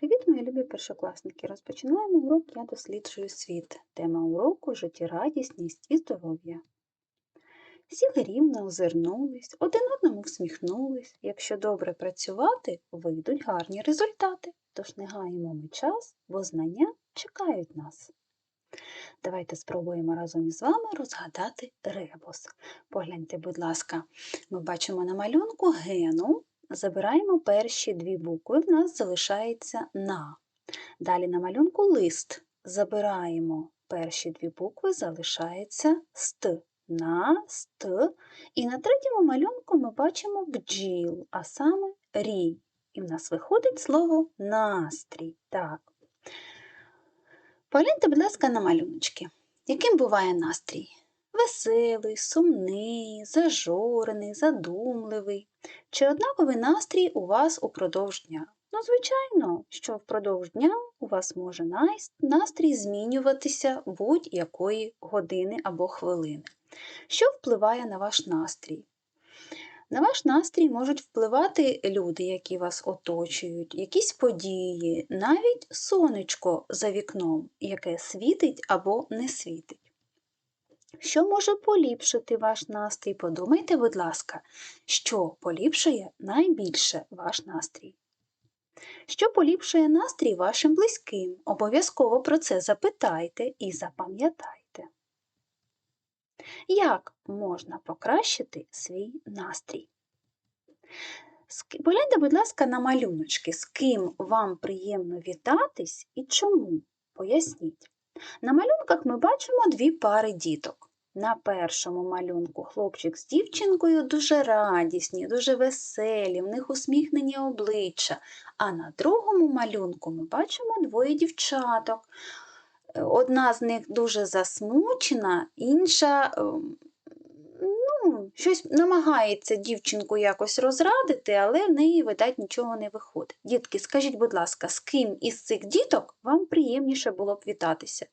Привіт, мої любі першокласники! Розпочинаємо урок Я досліджую світ. Тема уроку життєрадісність і здоров'я. Сіли рівно, озирнулись, один одному всміхнулись. Якщо добре працювати, вийдуть гарні результати. Тож не гаємо ми час, бо знання чекають нас. Давайте спробуємо разом із вами розгадати ребус. Погляньте, будь ласка, ми бачимо на малюнку гену. Забираємо перші дві букви, в нас залишається на. Далі на малюнку лист. Забираємо перші дві букви, залишається ст. На, ст. І на третьому малюнку ми бачимо бджіл, а саме рій. І в нас виходить слово настрій. Так. Погляньте, будь ласка, на малюночки. Яким буває настрій? Веселий, сумний, зажурений, задумливий. Чи однаковий настрій у вас упродовж дня? Ну, звичайно, що впродовж дня у вас може настрій змінюватися будь-якої години або хвилини. Що впливає на ваш настрій? На ваш настрій можуть впливати люди, які вас оточують, якісь події, навіть сонечко за вікном, яке світить або не світить. Що може поліпшити ваш настрій? Подумайте, будь ласка, що поліпшує найбільше ваш настрій? Що поліпшує настрій вашим близьким? Обов'язково про це запитайте і запам'ятайте. Як можна покращити свій настрій? Погляньте, будь ласка, на малюночки, з ким вам приємно вітатись і чому? Поясніть. На малюнках ми бачимо дві пари діток. На першому малюнку хлопчик з дівчинкою дуже радісні, дуже веселі, в них усміхнені обличчя. А на другому малюнку ми бачимо двоє дівчаток. Одна з них дуже засмучена, інша ем, ну, щось намагається дівчинку якось розрадити, але в неї, видать, нічого не виходить. Дітки, скажіть, будь ласка, з ким із цих діток вам приємніше було б вітатися?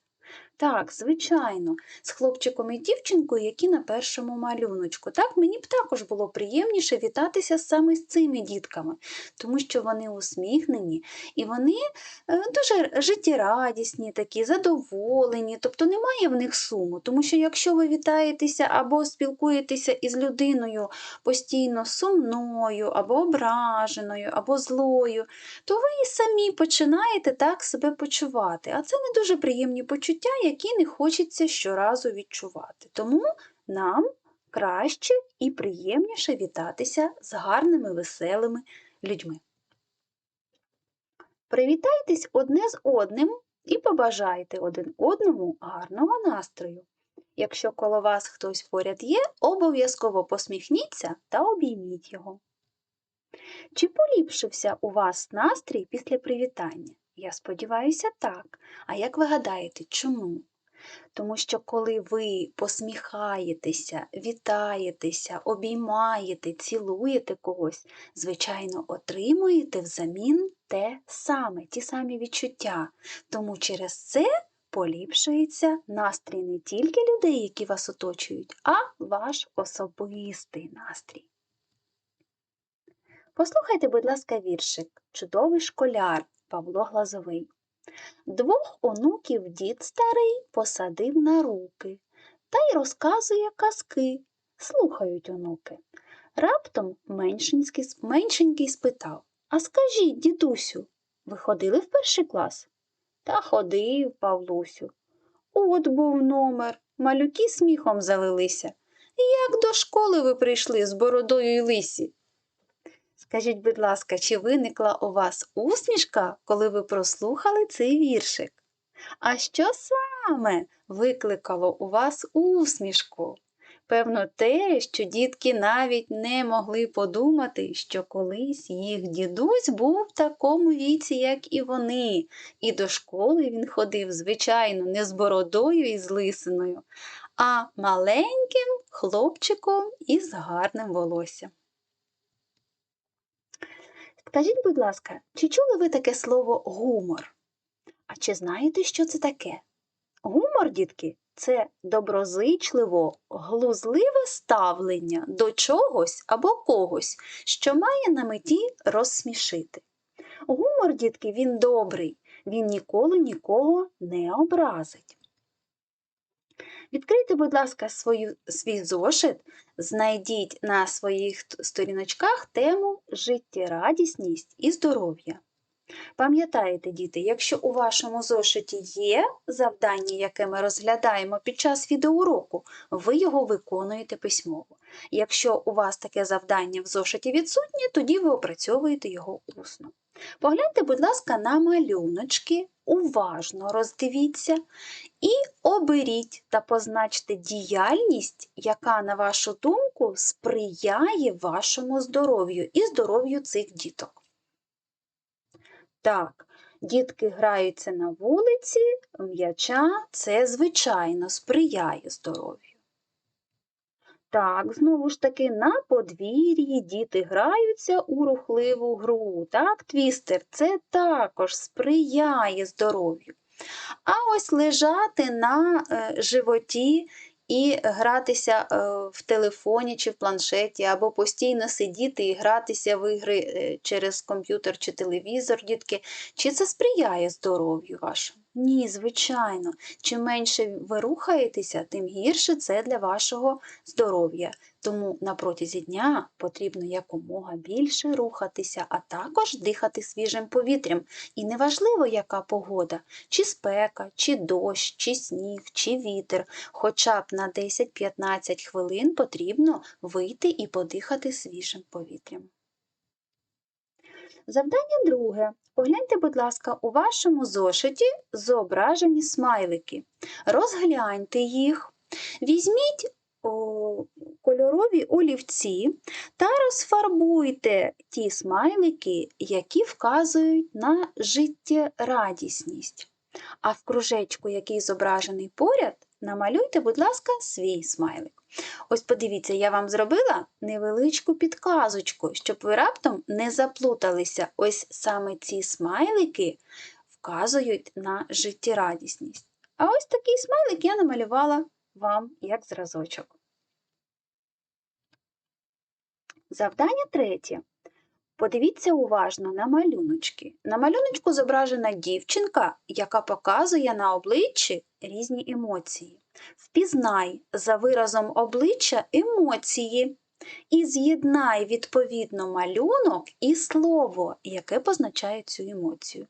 Так, звичайно, з хлопчиком і дівчинкою, які на першому малюночку. Так, мені б також було приємніше вітатися саме з цими дітками, тому що вони усміхнені і вони е, дуже життєрадісні, такі, задоволені, тобто немає в них суму. Тому що якщо ви вітаєтеся або спілкуєтеся із людиною постійно сумною, або ображеною, або злою, то ви і самі починаєте так себе почувати. А це не дуже приємні почуття які не хочеться щоразу відчувати. Тому нам краще і приємніше вітатися з гарними, веселими людьми. Привітайтесь одне з одним і побажайте один одному гарного настрою. Якщо коло вас хтось поряд є, обов'язково посміхніться та обійміть його. Чи поліпшився у вас настрій після привітання? Я сподіваюся, так. А як ви гадаєте, чому? Тому що коли ви посміхаєтеся, вітаєтеся, обіймаєте, цілуєте когось, звичайно, отримуєте взамін те саме, ті самі відчуття. Тому через це поліпшується настрій не тільки людей, які вас оточують, а ваш особистий настрій. Послухайте, будь ласка, віршик Чудовий школяр Павло Глазовий. Двох онуків дід старий посадив на руки та й розказує казки, слухають онуки. Раптом меншенький, меншенький спитав А скажіть, дідусю, ви ходили в перший клас? Та ходив, Павлусю. От був номер, малюки сміхом залилися. Як до школи ви прийшли з бородою й лисі? Скажіть, будь ласка, чи виникла у вас усмішка, коли ви прослухали цей віршик? А що саме викликало у вас усмішку? Певно, те, що дітки навіть не могли подумати, що колись їх дідусь був в такому віці, як і вони, і до школи він ходив, звичайно, не з бородою і з лисиною, а маленьким хлопчиком із гарним волоссям. Скажіть, будь ласка, чи чули ви таке слово гумор? А чи знаєте, що це таке? Гумор, дітки, це доброзичливо, глузливе ставлення до чогось або когось, що має на меті розсмішити. Гумор, дітки, він добрий, він ніколи нікого не образить. Відкрийте, будь ласка, свою, свій зошит, знайдіть на своїх сторіночках тему життєрадісність і здоров'я. Пам'ятаєте, діти, якщо у вашому зошиті є завдання, яке ми розглядаємо під час відеоуроку, ви його виконуєте письмово. Якщо у вас таке завдання в зошиті відсутнє, тоді ви опрацьовуєте його усно. Погляньте, будь ласка, на малюночки, уважно роздивіться і оберіть та позначте діяльність, яка, на вашу думку, сприяє вашому здоров'ю і здоров'ю цих діток. Так, дітки граються на вулиці, м'яча це, звичайно, сприяє здоров'ю. Так, знову ж таки, на подвір'ї діти граються у рухливу гру. Так, твістер, це також сприяє здоров'ю. А ось лежати на е, животі і гратися е, в телефоні чи в планшеті, або постійно сидіти і гратися в ігри е, через комп'ютер чи телевізор, дітки, чи це сприяє здоров'ю вашому? Ні, звичайно. Чим менше ви рухаєтеся, тим гірше це для вашого здоров'я. Тому на протязі дня потрібно якомога більше рухатися, а також дихати свіжим повітрям. І неважливо, яка погода, чи спека, чи дощ, чи сніг, чи вітер. Хоча б на 10-15 хвилин потрібно вийти і подихати свіжим повітрям. Завдання друге. Погляньте, будь ласка, у вашому зошиті зображені смайлики. Розгляньте їх, візьміть о, кольорові олівці та розфарбуйте ті смайлики, які вказують на життєрадісність. А в кружечку, який зображений поряд, намалюйте, будь ласка, свій смайлик. Ось подивіться, я вам зробила невеличку підказочку, щоб ви раптом не заплуталися. Ось саме ці смайлики вказують на життєрадісність. А ось такий смайлик я намалювала вам як зразочок. Завдання третє. Подивіться уважно на малюночки. На малюночку зображена дівчинка, яка показує на обличчі різні емоції. Впізнай за виразом обличчя емоції і з'єднай відповідно малюнок і слово, яке позначає цю емоцію.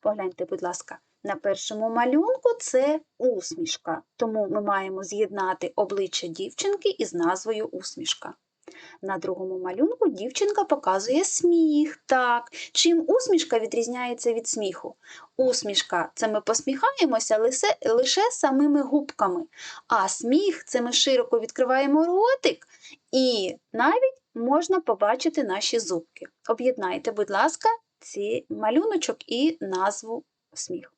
Погляньте, будь ласка, на першому малюнку це усмішка, тому ми маємо з'єднати обличчя дівчинки із назвою усмішка. На другому малюнку дівчинка показує сміх. Так. Чим усмішка відрізняється від сміху? Усмішка це ми посміхаємося лише, лише самими губками, а сміх це ми широко відкриваємо ротик і навіть можна побачити наші зубки. Об'єднайте, будь ласка, ці малюночок і назву сміх.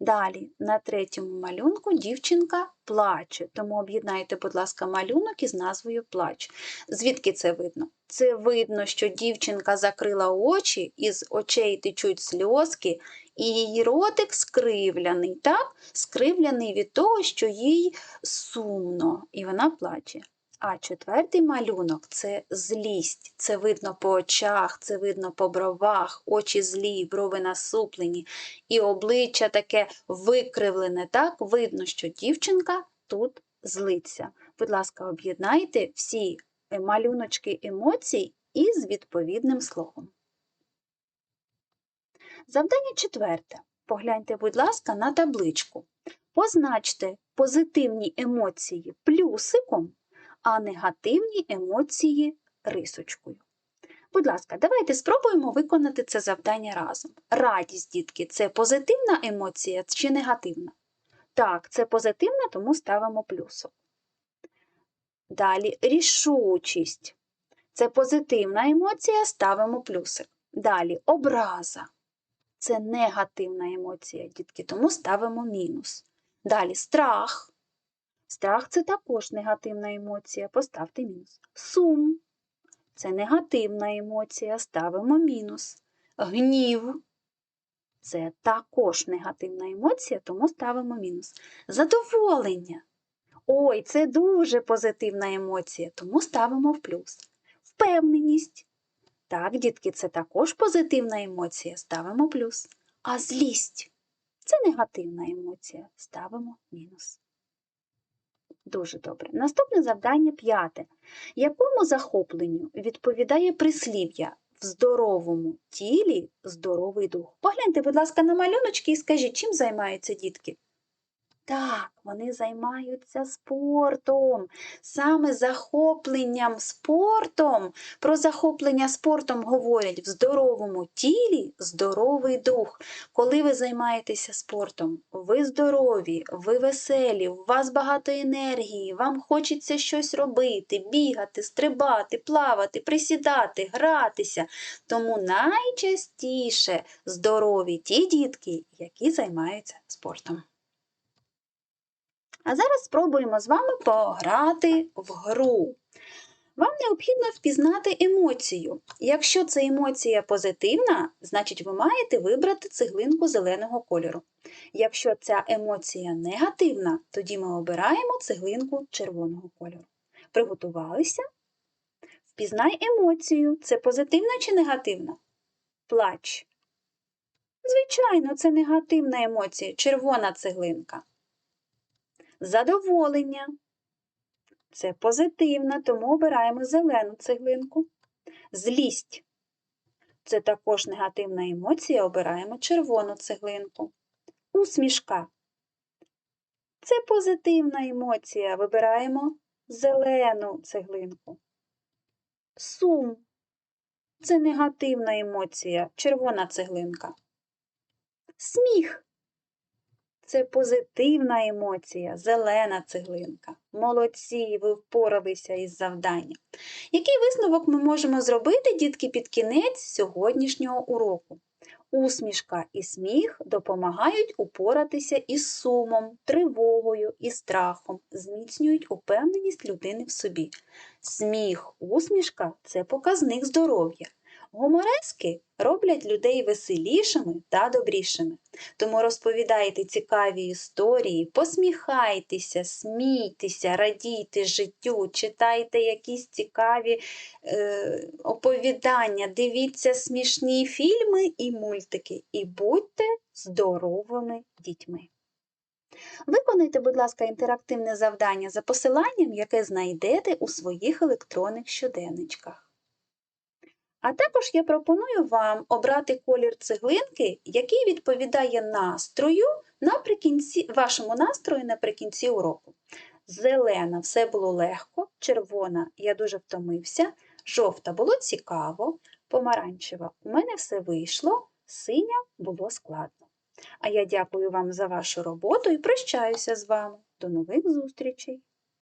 Далі, на третьому малюнку дівчинка плаче, тому об'єднайте, будь ласка, малюнок із назвою плач. Звідки це видно? Це видно, що дівчинка закрила очі, із очей течуть сльозки, і її ротик скривляний, так? скривляний від того, що їй сумно, і вона плаче. А четвертий малюнок це злість. Це видно по очах, це видно по бровах, очі злі, брови насуплені, і обличчя таке викривлене. Так видно, що дівчинка тут злиться. Будь ласка, об'єднайте всі малюночки емоцій із відповідним словом. Завдання четверте. Погляньте, будь ласка, на табличку. Позначте позитивні емоції плюсиком а негативні емоції рисочкою. Будь ласка, давайте спробуємо виконати це завдання разом. Радість, дітки, це позитивна емоція чи негативна? Так, це позитивна, тому ставимо плюсом. Далі рішучість. Це позитивна емоція, ставимо плюсик. Далі образа. Це негативна емоція, дітки, тому ставимо мінус. Далі страх. Страх це також негативна емоція, поставте мінус. Сум це негативна емоція, ставимо мінус. Гнів це також негативна емоція, тому ставимо мінус. Задоволення. Ой, це дуже позитивна емоція, тому ставимо в плюс. Впевненість Так, дітки, це також позитивна емоція, ставимо плюс. А злість це негативна емоція, ставимо мінус. Дуже добре. Наступне завдання п'яте. Якому захопленню відповідає прислів'я в здоровому тілі здоровий дух? Погляньте, будь ласка, на малюночки і скажіть, чим займаються дітки? Так, вони займаються спортом, саме захопленням спортом. Про захоплення спортом говорять в здоровому тілі здоровий дух. Коли ви займаєтеся спортом, ви здорові, ви веселі, у вас багато енергії, вам хочеться щось робити, бігати, стрибати, плавати, присідати, гратися. Тому найчастіше здорові ті дітки, які займаються спортом. А зараз спробуємо з вами пограти в гру. Вам необхідно впізнати емоцію. Якщо це емоція позитивна, значить ви маєте вибрати цеглинку зеленого кольору. Якщо ця емоція негативна, тоді ми обираємо цеглинку червоного кольору. Приготувалися? Впізнай емоцію. Це позитивна чи негативна? Плач. Звичайно, це негативна емоція, червона цеглинка. Задоволення. Це позитивна, тому обираємо зелену цеглинку. Злість. Це також негативна емоція, обираємо червону цеглинку. Усмішка. Це позитивна емоція, вибираємо зелену цеглинку. Сум. Це негативна емоція, червона цеглинка. Сміх. Це позитивна емоція, зелена цеглинка. Молодці, ви впоралися із завданням. Який висновок ми можемо зробити, дітки, під кінець сьогоднішнього уроку? Усмішка і сміх допомагають упоратися із сумом, тривогою і страхом, зміцнюють упевненість людини в собі. Сміх, усмішка це показник здоров'я. Гуморески роблять людей веселішими та добрішими. Тому розповідайте цікаві історії, посміхайтеся, смійтеся, радійте життю, читайте якісь цікаві е, оповідання, дивіться смішні фільми і мультики і будьте здоровими дітьми. Виконайте, будь ласка, інтерактивне завдання за посиланням, яке знайдете у своїх електронних щоденничках. А також я пропоную вам обрати колір цеглинки, який відповідає настрою наприкінці, вашому настрою наприкінці уроку. Зелена все було легко, червона я дуже втомився, жовта було цікаво, помаранчева у мене все вийшло, синя було складно. А я дякую вам за вашу роботу і прощаюся з вами. До нових зустрічей!